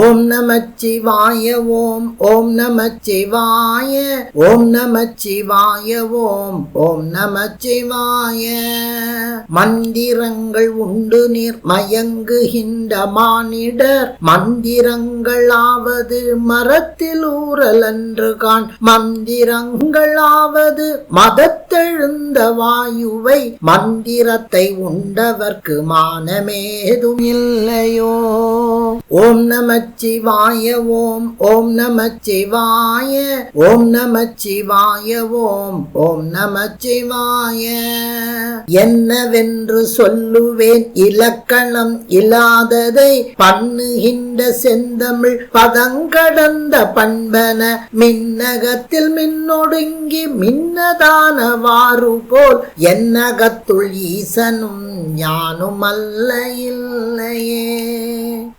ஓம் நமச்சிவாய ஓம் ஓம் நமச்சிவாய ஓம் நமச்சிவாய ஓம் ஓம் நமச்சிவாய. மந்திரங்கள் உண்டு நீர் மயங்குகின்ற மானிடர் மந்திரங்களாவது மரத்தில் ஊரலன்று கான் மந்திரங்களாவது மதத்தெழுந்த வாயுவை மந்திரத்தை உண்டவர்க்கு மானமேதும் இல்லையோ. ஓம் நம நமச்சிவாய ஓம் ஓம் நமச்சிவாய ஓம் நமச்சிவாய ஓம் ஓம் நமச்சிவாய. என்னவென்று சொல்லுவேன்? இலக்கணம் இல்லாததை பண்ணுகின்ற செந்தமிழ் பதங்கடந்த பண்பன மின்னகத்தில் மின்னொடுங்கி மின்னதானவாறு போல் என்னகத்துள் ஈசனும் ஞானும் அல்ல இல்லையே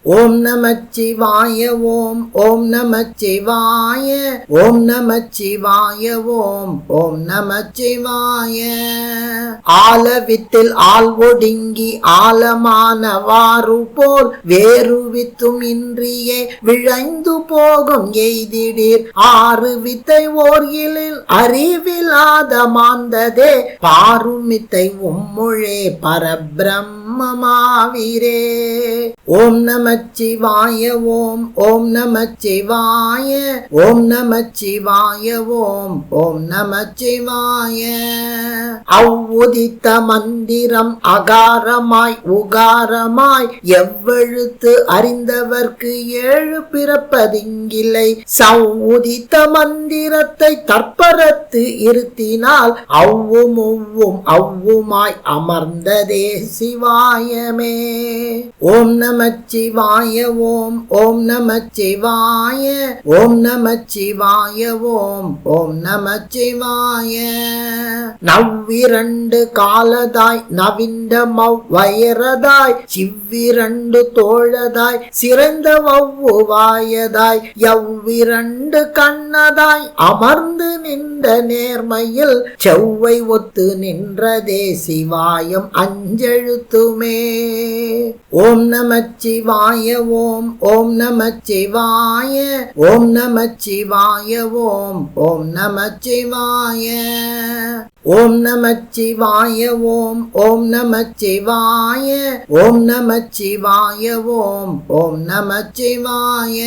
ஓம் நமச்சிவாய ஓம் ஓம் நமச்சிவாய ஓம் நமச்சிவாய ஓம் ஓம் நமச்சிவாய. ஆலவித்தில் ஆள் ஒடுங்கி ஆழமானவாறு போல் வேறு வித்தும் இன்றியே விழைந்து போகும் எய்திடீர். ஆறு வித்தை ஓர்கிலில் அறிவில்லாத மாந்ததே. பாருமித்தை உம்முழே பரபிரம். மாவீரே ஓம் நமச்சிவாய ஓம் ஓம் நமச்சிவாய ஓம் நமச்சிவாய ஓம் ஓம் நமச்சிவாய. அவ்வுதித்த மந்திரம் அகாரமாய் உகாரமாய் எவ்வெழுத்து அறிந்தவர்க்கு ஏழு பிறப்பதிங்கில்லை. சவ்வுதித்த மந்திரத்தை தற்பரத்து இருத்தினால் அவ்வும் அவ்வுமாய் அமர்ந்ததே சிவா. சிவாயமே. ஓம் நமச்சிவாய ஓம் ஓம் நமச்சிவாய ஓம் நமச்சிவாய ஓம் ஓம் நமச்சிவாய நவ்விரண்டு காலதாய் நவிண்ட மவ்வயரதாய் சிவ்விரண்டு தோழதாய் சிறந்த வவ்வுவாயதாய் எவ்விரண்டு கண்ணதாய் அமர்ந்து நின்ற நேர்மையில் செவ்வை ஒத்து நின்றதே சிவாயம் அஞ்செழுத்தும் ஓம் நமச்சிவாய ஓம் ஓம் நமச்சிவாய ஓம் நமச்சிவாய ஓம் ஓம் நமச்சிவாய. ஓம் நமச்சிவாய ஓம் ஓம் நமச்சிவாய ஓம் நமச்சிவாய ஓம் ஓம் நமச்சிவாய.